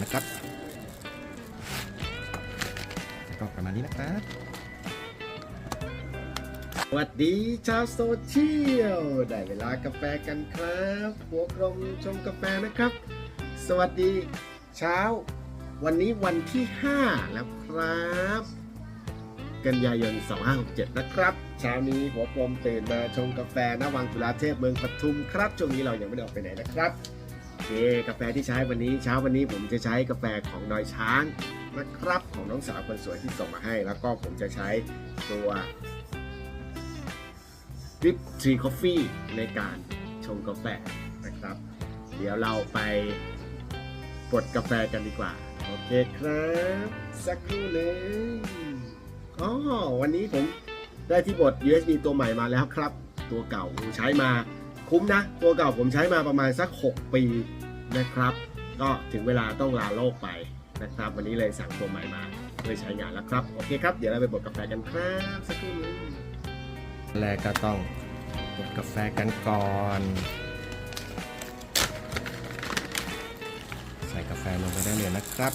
กันนะครับก็ประมาณนี้นะครับสวัสดีชาวโซเชียล ได้เวลากาแฟกันครับหัวกลมชมกาแฟนะครับ สวัสดีเช้า วันนี้วันที่ 5 แล้วครับ กันยายน 2567 นะครับ เช้านี้หัวกลมตื่นมาชงกาแฟณวังจุฬาเทพเมืองปทุมครับ ช่วงนี้เรายังไม่ได้ออกไปไหนนะครับ เคกาแฟที่ใช้วันนี้เช้าวันนี้ผมจะใช้กาแฟของดอยช้างนะครับของน้องสาวคนสวยที่ส่งมาให้ แล้วก็ผมจะใช้ตัววิปทรีคอฟฟี่ในการชงกาแฟนะครับ เดี๋ยวเราไปกดกาแฟกันดีกว่า โอเคครับ สักครู่หนึ่งอ๋อวันนี้ผมได้ที่บด USB ตัวใหม่มาแล้วครับ ตัวเก่าผมใช้มา คุ้มนะ ตัวเก่าผมใช้มาประมาณสัก 6 ปีนะครับ ก็ถึงเวลาต้องลาโลกไปนะครับ วันนี้เลยสั่งตัวใหม่มาเพื่อใช้งานแล้วครับ โอเคครับ เดี๋ยวเราไปบดกาแฟกันครับสักครู่นึงแรกก็ต้องกดกาแฟกันก่อน ใส่กาแฟลงไปได้เลยนะครับ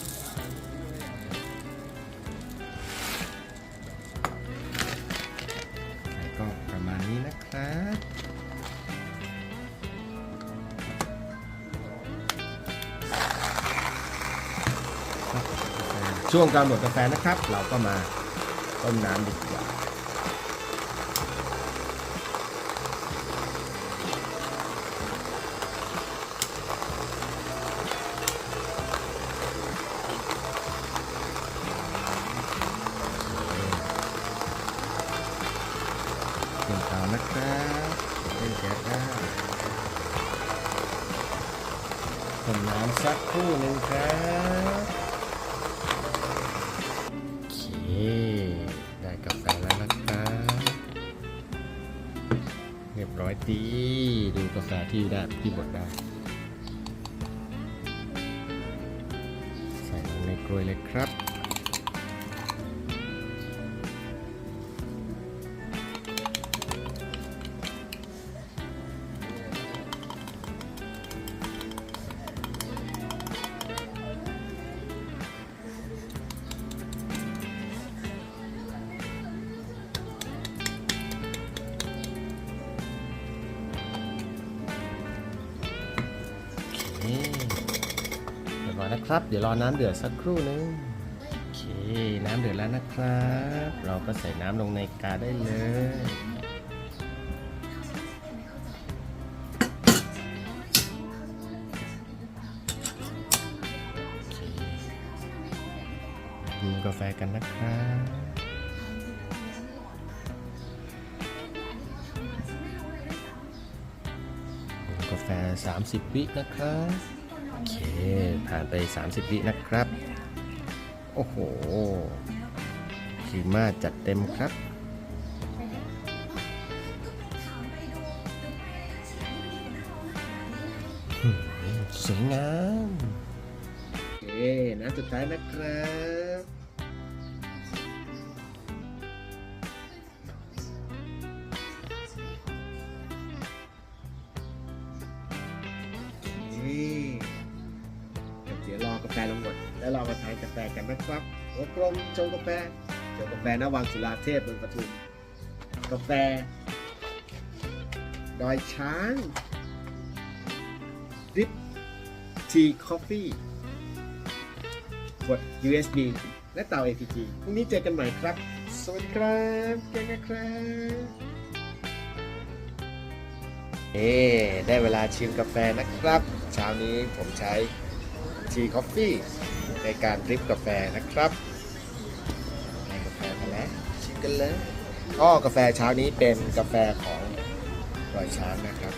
ก็ประมาณนี้นะครับ ช่วงการบดกาแฟนะครับ เราก็มาต้มน้ำดีกว่าเตรียมเตานะครับเล่นแก๊สได้ต้มน้ำสักครู่หนึ่งครับ ร้อยตีดูกาแฟที่ได้ที่บดได้ ใส่ลงในกลวยเลยครับ นี่เรียบร้อนะครับ เดี๋ยวรอน้ำเดือดสักครู่นึงโอเค น้ำเดือดแล้วนะครับ เราก็ใส่น้ำลงในกาได้เลยกาแฟกันนะครับ กาแฟ 30 วินะครับ โอเค ผ่านไป 30 วินะครับ โอ้โหคีมาจัดเต็มครับสวยงาม โอเคน้ำสุดท้ายนะครับ แล้วเรามาทานกาแฟกันนะครับหัวกลมชงกาแฟชงกาแฟนวังสุราเทพเมืองปทุมกาแฟ ดอยช้างดริปทีคอฟฟี่กด USB และเตา APG พรุ่งนี้เจอกันใหม่ครับ สวัสดีครับเก่งนะครับเอ๊ได้เวลาชิมกาแฟนะครับ เช้านี้ผมใช้ทีคอฟฟี่ ในการดริปกาแฟนะครับได้กาแฟมาแล้วชิมกันเลยก็กาแฟเช้านี้เป็นกาแฟของรอยช้างนะครับ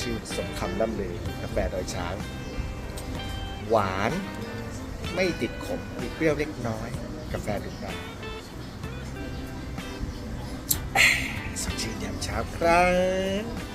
ชื่นสมคำล่ำลือกาแฟดอยช้าง หวานไม่ติดขมมีเปรี้ยวเล็กน้อย กาแฟดุดันสดชื่นยามเช้าครับ